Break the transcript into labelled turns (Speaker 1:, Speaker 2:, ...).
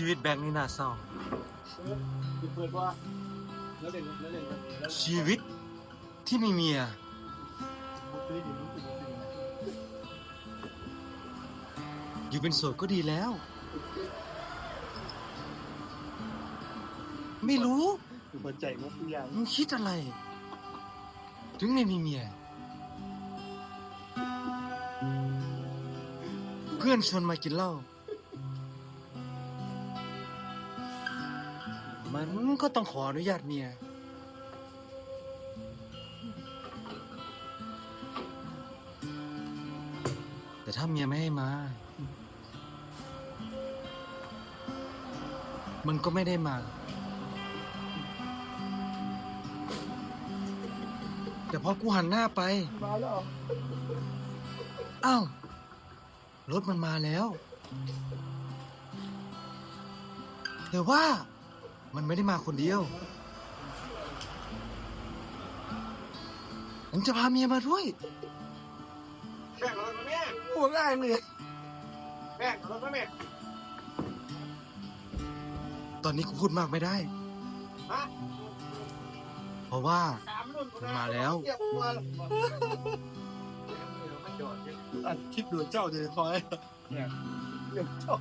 Speaker 1: ชีวิตแบงค์นี่น่าเศร้า
Speaker 2: เปิดว่าแล้วเด่นแล้วเด่นแล้ว
Speaker 1: ชีวิตที่มีเมีย
Speaker 2: เคยเห็นรู้สึกว่าเป็นยังไง
Speaker 1: อยู่เป็นโสดก็ดีแล้ว ไม่รู้
Speaker 2: คือหัวใจว่าทุกอย่าง
Speaker 1: มึงคิดอะไร ถึงไม่มีเมีย เพื่อนชวนมากินเหล้า มันก็ต้องขออนุญาตเมีย แต่ถ้าเมียไม่ให้มา มันก็ไม่ได้มา แต่พอกูหันหน้าไป
Speaker 2: มาแล้ว
Speaker 1: อ้าว รถมันมาแล้ว แต่ว่า มันไม่ได้มาคนเดียวมันจะพาเมียมาด้วย
Speaker 2: แม่งรถมาแม่
Speaker 1: หัวง่ายเลย
Speaker 2: แม่งรถมาแม่
Speaker 1: ตอนนี้กูพูดมากไม่ได้
Speaker 2: ฮะ
Speaker 1: เพราะว่า
Speaker 2: สามรุ่น
Speaker 1: มาแล้ว
Speaker 2: เทียบตัวอัดคลิปดูเจ้าจะคอยเนี่ยเรื่องเจ้า